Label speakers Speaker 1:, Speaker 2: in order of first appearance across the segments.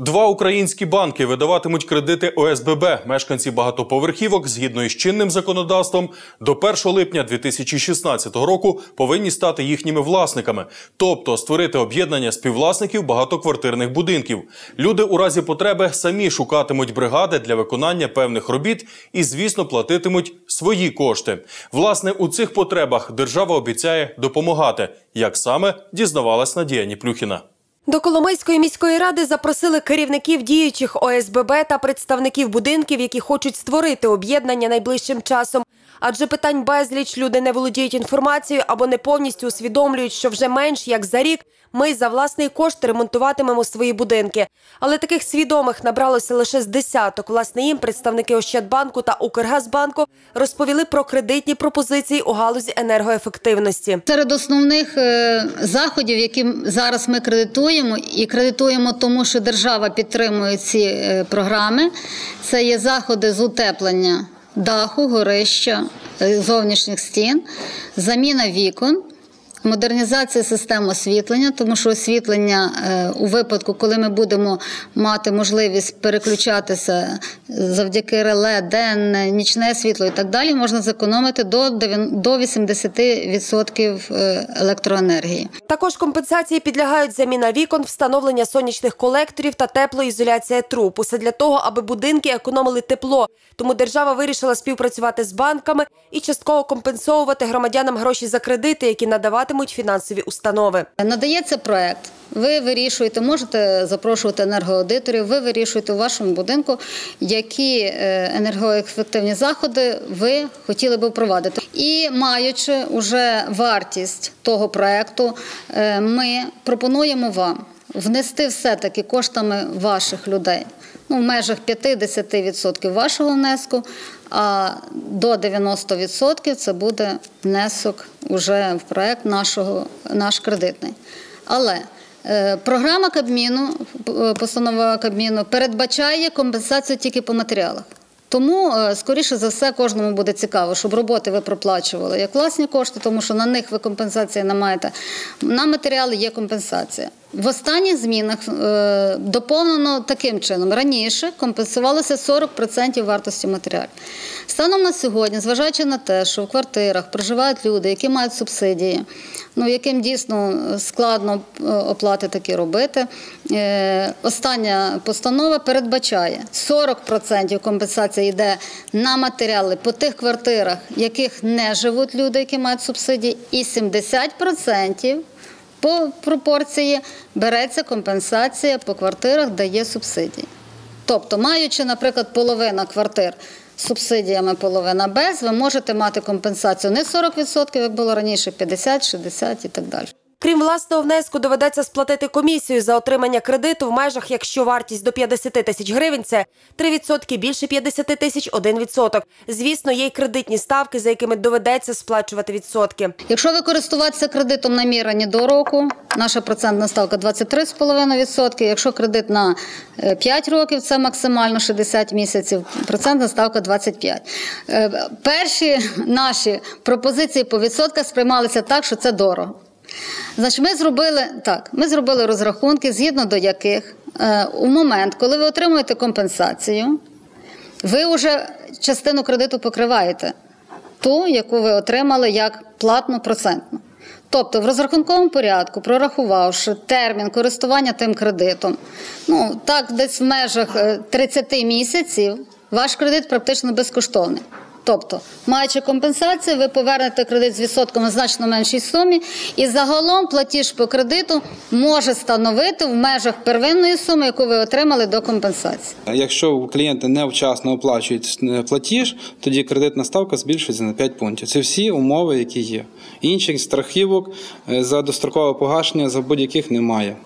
Speaker 1: Два українські банки видаватимуть кредити ОСББ. Мешканці багатоповерхівок, згідно із чинним законодавством, до 1 липня 2016 року повинні стати їхніми власниками, тобто створити об'єднання співвласників багатоквартирних будинків. Люди у разі потреби самі шукатимуть бригади для виконання певних робіт і, звісно, платитимуть свої кошти. Власне, у цих потребах держава обіцяє допомагати. Як саме дізнавалась Надія Ніплюхіна.
Speaker 2: До Коломийської міської ради запросили керівників діючих ОСББ та представників будинків, які хочуть створити об'єднання найближчим часом. Адже питань безліч люди не володіють інформацією або не повністю усвідомлюють, що вже менш як за рік ми за власний кошт ремонтуватимемо свої будинки. Але таких свідомих набралося лише з десяток. Власне, їм представники Ощадбанку та Укргазбанку розповіли про кредитні пропозиції у галузі енергоефективності.
Speaker 3: Серед основних е, заходів, які зараз ми кредитуємо, і кредитуємо тому, що держава підтримує ці е, програми, це є заходи з утеплення даху, горища, е, зовнішніх стін, заміна вікон. Модернізація систем освітлення, тому що освітлення е, у випадку, коли ми будемо мати можливість переключатися завдяки реле, денне, нічне світло і так далі, можна зекономити до 80% е, електроенергії.
Speaker 2: Також компенсації підлягають заміна вікон, встановлення сонячних колекторів та теплоізоляція труб. Усе для того, аби будинки економили тепло. Тому держава вирішила співпрацювати з банками і частково компенсовувати громадянам гроші за кредити, які надаватимуть фінансові установи.
Speaker 3: Надається проект. Ви вирішуєте, можете запрошувати енергоаудиторів, ви вирішуєте у вашому будинку, які е, енергоефективні заходи ви хотіли би впровадити. І маючи вже вартість того проекту, е, ми пропонуємо вам внести все-таки коштами ваших людей. Ну, в межах 50% вашого внеску, а до 90% це буде внесок уже в проект нашого, наш кредитний. Але е, Програма Кабміну, постанова Кабміну передбачає компенсацію тільки по матеріалах. Тому, е, скоріше за все, кожному буде цікаво, щоб роботи ви проплачували як власні кошти, тому що на них ви компенсації не маєте. На матеріали є компенсація. В останніх змінах е, доповнено таким чином: раніше компенсувалося 40% вартості матеріалів. Станом на сьогодні, зважаючи на те, що в квартирах проживають люди, які мають субсидії, ну яким дійсно складно е, оплати такі робити. Е, остання постанова передбачає 40% компенсації йде на матеріали по тих квартирах, в яких не живуть люди, які мають субсидії, і 70% по пропорції береться компенсація по квартирах, де є субсидії. Тобто, маючи, наприклад, половина квартир з субсидіями, половина без, ви можете мати компенсацію не 40%, як було раніше, 50, 60 і так далі.
Speaker 2: Крім власного внеску, доведеться сплатити комісію за отримання кредиту в межах, якщо вартість до 50 тисяч гривень це 3%, більше 50 тисяч – 1%. Звісно, є й кредитні ставки, за якими доведеться сплачувати відсотки.
Speaker 3: Якщо ви кредитом намірані до року, наша процентна ставка 23,5%. Якщо кредит на 5 е, років, це максимально 60 місяців, процентна ставка 25%. Е, перші наші пропозиції по відсотках сприймалися так, що це дорого. Значить, ми зробили так, ми зробили розрахунки, згідно до яких е, у момент, коли ви отримуєте компенсацію, ви вже частину кредиту покриваєте, ту, яку ви отримали як платну процентну. Тобто, в розрахунковому порядку, прорахувавши термін користування тим кредитом, ну так, десь в межах 30 е, місяців, ваш кредит практично безкоштовний. Тобто, маючи компенсацію, ви повернете кредит з відсотком у значно меншій сумі, і загалом платіж по кредиту може становити в межах первинної суми, яку ви отримали до компенсації.
Speaker 4: Якщо клієнти невчасно оплачують е, платіж, тоді кредитна ставка збільшується на 5 пунктів. Це всі умови, які є. Інших страхівок е, за дострокове погашення за будь-яких немає.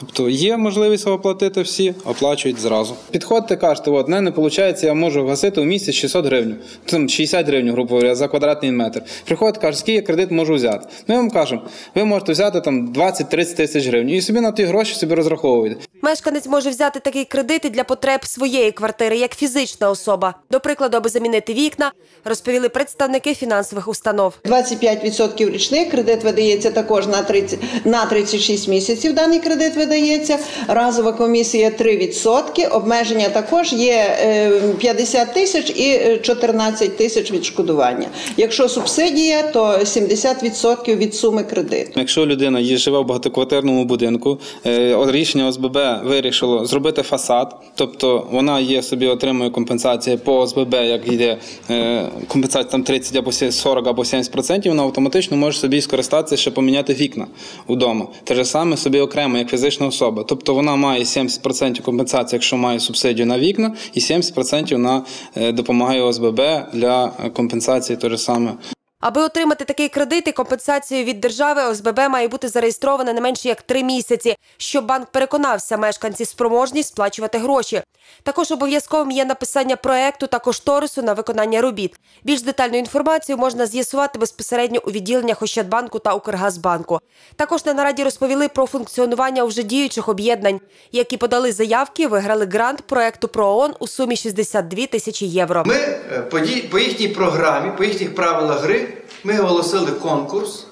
Speaker 4: Тобто є можливість оплатити всі, оплачують зразу. Підходьте, кажете, от мене не виходить, я можу гасити у місяць 600 гривень, там 60 гривень, грубо говоря, за квадратний метр. Приходить, каже, скільки кредит можу взяти. Ми вам кажемо, ви можете взяти там 20-30 тисяч гривень і собі на ті гроші собі розраховуєте.
Speaker 2: Мешканець може взяти такий кредит і для потреб своєї квартири як фізична особа. До прикладу, аби замінити вікна, розповіли представники фінансових установ.
Speaker 5: 25% річних кредит видається також на 30, на 36 місяців. Даний кредит видається. Разова комісія 3%. Обмеження також є е, 50 тисяч і е, 14 тисяч відшкодування. Якщо субсидія, то 70% від суми кредиту.
Speaker 4: Якщо людина є живе в багатоквартирному будинку, е, рішення ОСББ вирішило зробити фасад, тобто вона є собі отримує компенсацію по ОСББ, як йде е, компенсація там 30 або 40 або 70%, вона автоматично може собі скористатися, ще поміняти вікна вдома. Те ж саме собі окремо, як фізична особа. Тобто вона має 70% компенсації, якщо має субсидію на вікна, і 70% вона е, допомагає ОСББ для компенсації те ж саме
Speaker 2: Аби отримати такий кредит і компенсацію від держави, ОСББ має бути зареєстроване не менше як три місяці, щоб банк переконався, мешканці спроможні сплачувати гроші. Також обов'язковим є написання проекту та кошторису на виконання робіт. Більш детальну інформацію можна з'ясувати безпосередньо у відділеннях Ощадбанку та Укргазбанку. Також на нараді розповіли про функціонування вже діючих об'єднань, які подали заявки, виграли грант проекту ПРООН у сумі 62 тисячі євро.
Speaker 6: Ми е, по їхній програмі, по їхніх правилах гри, ми оголосили конкурс.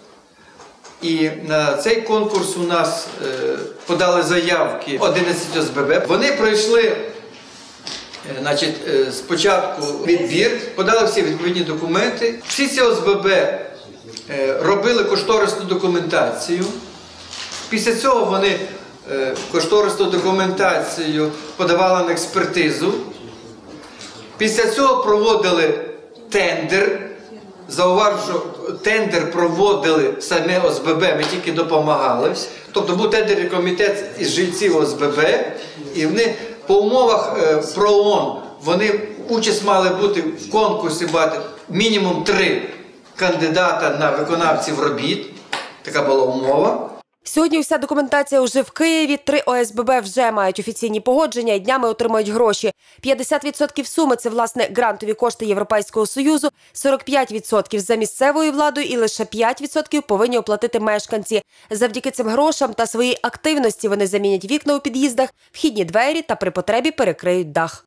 Speaker 6: І на цей конкурс у нас е, подали заявки 11 ОСББ. Вони пройшли е, значить, е, спочатку відбір, подали всі відповідні документи. Всі ці ОСББ робили кошторисну документацію. Після цього вони кошторисну документацію подавали на експертизу. Після цього проводили тендер. Зауважу, що тендер проводили саме ОСББ, ми тільки допомагали. Тобто був тендерний комітет із жильців ОСББ, і вони по умовах е, ПРООН вони участь мали бути в конкурсі бати мінімум три кандидата на виконавців робіт. Така була умова.
Speaker 2: Сьогодні вся документація вже в Києві. Три ОСББ вже мають офіційні погодження і днями отримують гроші. 50% суми це власне грантові кошти Європейського союзу, 45% за місцевою владою і лише 5% повинні оплатити мешканці. Завдяки цим грошам та своїй активності вони замінять вікна у під'їздах, вхідні двері та при потребі перекриють дах.